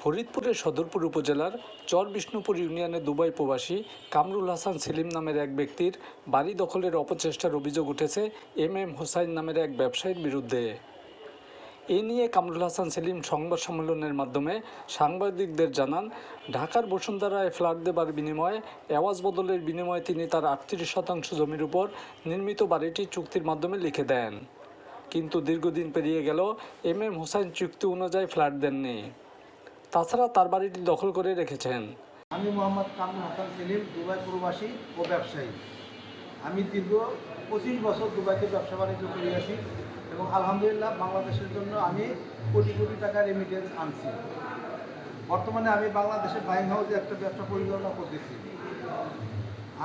ফরিদপুরের সদরপুর উপজেলার চর বিষ্ণুপুর ইউনিয়নের দুবাই প্রবাসী কামরুল হাসান সেলিম নামের এক ব্যক্তির বাড়ি দখলের অপচেষ্টার অভিযোগ উঠেছে এম এম হোসাইন নামের এক ব্যবসায়ীর বিরুদ্ধে। এ নিয়ে কামরুল হাসান সেলিম সংবাদ সম্মেলনের মাধ্যমে সাংবাদিকদের জানান, ঢাকার বসুন্ধরায় ফ্ল্যাট দেবার বিনিময়ে আওয়াজ বদলের বিনিময়ে তিনি তার আটত্রিশ শতাংশ জমির উপর নির্মিত বাড়িটি চুক্তির মাধ্যমে লিখে দেন। কিন্তু দীর্ঘদিন পেরিয়ে গেল, এম এম হোসাইন চুক্তি অনুযায়ী ফ্ল্যাট দেননি। তাছাড়া তার বাড়িটি দখল করে রেখেছেন। আমি মোহাম্মদ কামরুল হাসান সেলিম, দুবাই প্রবাসী ও ব্যবসায়ী। আমি দীর্ঘ পঁচিশ বছর দুবাইতে ব্যবসা বাণিজ্য করিয়াছি এবং আলহামদুলিল্লাহ বাংলাদেশের জন্য আমি কোটি কোটি টাকা রেমিটেন্স আনছি। বর্তমানে আমি বাংলাদেশের বাইং হাউসে একটা ব্যবসা পরিচালনা করতেছি।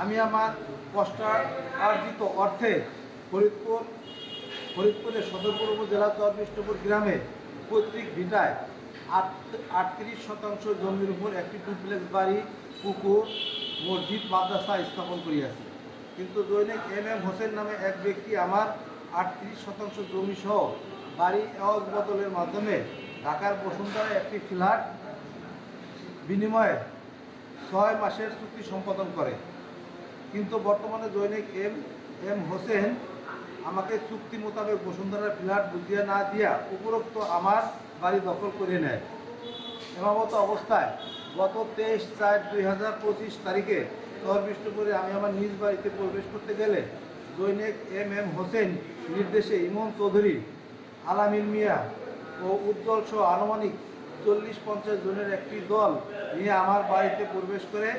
আমি আমার কষ্টার্জিত অর্থে ফরিদপুর, ফরিদপুরের সদরপুর উপজেলা চর বিষ্ণুপুর গ্রামে পৈতৃক ভিটায় আটত্রিশ শতাংশ জমির উপর একটি ডুপ্লেক্স বাড়ি, পুকুর, মসজিদ, মাদ্রাসা স্থাপন করিয়াছি। কিন্তু দৈনিক এম এম হোসেন নামে এক ব্যক্তি আমার আটত্রিশ শতাংশ জমি সহ বাড়ি আওয়াজ বদলের মাধ্যমে ঢাকার বসুন্ধরায় একটি ফ্ল্যাট বিনিময়ে ছয় মাসের চুক্তি সম্পাদন করে। কিন্তু বর্তমানে দৈনিক এম এম হোসেন আমাকে চুক্তি মোতাবেক বসুন্ধরার ফ্ল্যাট বুঝিয়ে না দিয়া উপরোক্ত আমার বাড়ি দখল করে নেয়। এমত অবস্থায় গত তেইশ চার দুই হাজার পঁচিশ তারিখে শহর বিষ্ণুপুরে আমি আমার নিজ বাড়িতে প্রবেশ করতে গেলে দৈনিক এম এম হোসেন নির্দেশে ইমন চৌধুরী, আলামিন মিয়া ও উজ্জ্বল সহ আনুমানিক চল্লিশ পঞ্চাশ জনের একটি দল নিয়ে আমার বাড়িতে প্রবেশ করে,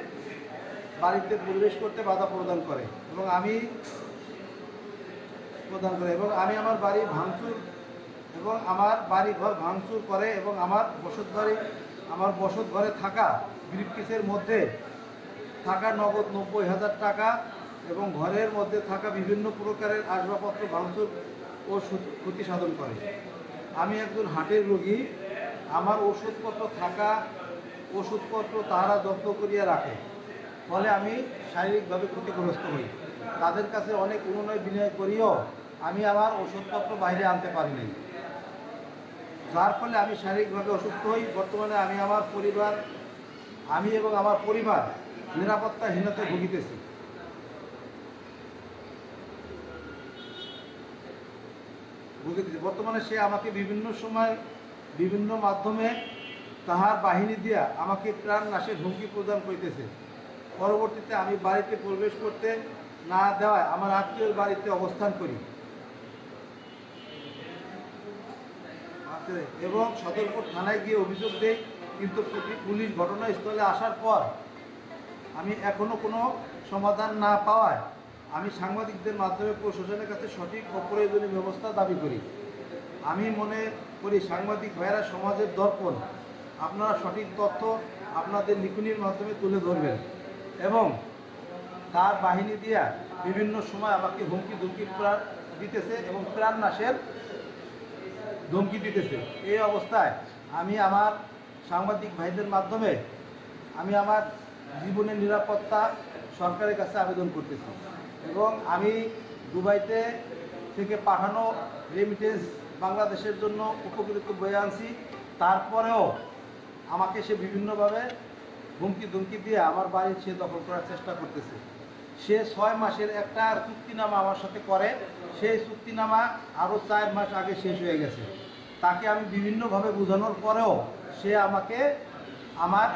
বাড়িতে প্রবেশ করতে বাধা প্রদান করে এবং আমি প্রদান করে এবং আমি আমার বাড়ি ভাঙচুর এবং আমার বাড়ি ঘর ভাঙচুর করে এবং আমার বসত ঘরে আমার বসত ঘরে থাকা ব্রিফকেসের মধ্যে থাকা নগদ নব্বই হাজার টাকা এবং ঘরের মধ্যে থাকা বিভিন্ন প্রকারের আসবাবপত্র ভাঙচুর ও ক্ষতি সাধন করে। আমি একজন হাটের রোগী। আমার ওষুধপত্র থাকা ওষুধপত্র তাহারা জব্দ করিয়া রাখে। ফলে আমি শারীরিকভাবে ক্ষতিগ্রস্ত হই। তাদের কাছে অনেক অনুনয় বিনয় করিও আমি আমার ওষুধপত্র বাইরে আনতে পারিনি যার ফলে আমি শারীরিকভাবে অসুস্থ হই। বর্তমানে আমি আমার পরিবার, আমি এবং আমার পরিবার নিরাপত্তাহীনতায় ভুগিতেছি। ভুগিতেছি। বর্তমানে সে আমাকে বিভিন্ন সময় বিভিন্ন মাধ্যমে তাহার বাহিনী দিয়া আমাকে প্রাণ নাশের হুমকি প্রদান করিতেছে। পরবর্তীতে আমি বাড়িতে প্রবেশ করতে না দেওয়ায় আমার আত্মীয়র বাড়িতে অবস্থান করি। এবং সদরপুর থানায় গিয়ে অভিযোগ দেই, কিন্তু পুলি- পুলিশ ঘটনাস্থলে আসার পর আমি এখনও কোনো সমাধান না পাওয়ায় আমি সাংবাদিকদের মাধ্যমে প্রশাসনের কাছে সঠিক ও প্রয়োজনীয় ব্যবস্থা দাবি করি। আমি মনে করি সাংবাদিক ভাইয়েরা সমাজের দর্পণ। আপনারা সঠিক তথ্য আপনাদের লিখনির মাধ্যমে তুলে ধরবেন এবং তার বাহিনী দিয়া বিভিন্ন সময় আমাকে হুমকি ধুমকি প্রাণ দিতেছে এবং প্রাণ নাশের ধমকি দিতেছে। এই অবস্থায় আমি আমার সাংবাদিক ভাইদের মাধ্যমে আমি আমার জীবনের নিরাপত্তা সরকারের কাছে আবেদন করতেছি এবং আমি দুবাইতে থেকে পাঠানো রেমিটেন্স বাংলাদেশের জন্য উপকৃত বয়ে আনছি। তারপরেও আমাকে সে বিভিন্নভাবে হুমকি ধুমকি দিয়ে আমার বাড়ি সে দখল করার চেষ্টা করতেছে। সে ছয় মাসের একটা চুক্তিনামা আমার সাথে করে। সেই চুক্তিনামা আরও চার মাস আগে শেষ হয়ে গেছে। তাকে আমি বিভিন্নভাবে বোঝানোর পরেও সে আমাকে আমার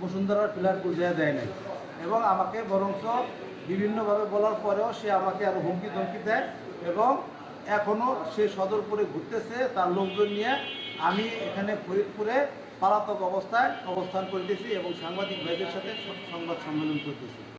বসুন্ধরার ফ্ল্যাট বুঝিয়ে দেয় নাই এবং আমাকে বরঞ্চ বিভিন্নভাবে বলার পরেও সে আমাকে আরও হুমকি ধমকি দেয় এবং এখনও সে সদরপুরে ঘুরতেছে, তার লোকজন নিয়ে আমি এখানে ফরিদপুরে পালাতক অবস্থায় অবস্থান করতেছি এবং সাংবাদিক ভাইদের সাথে সংবাদ সম্মেলন করতেছি।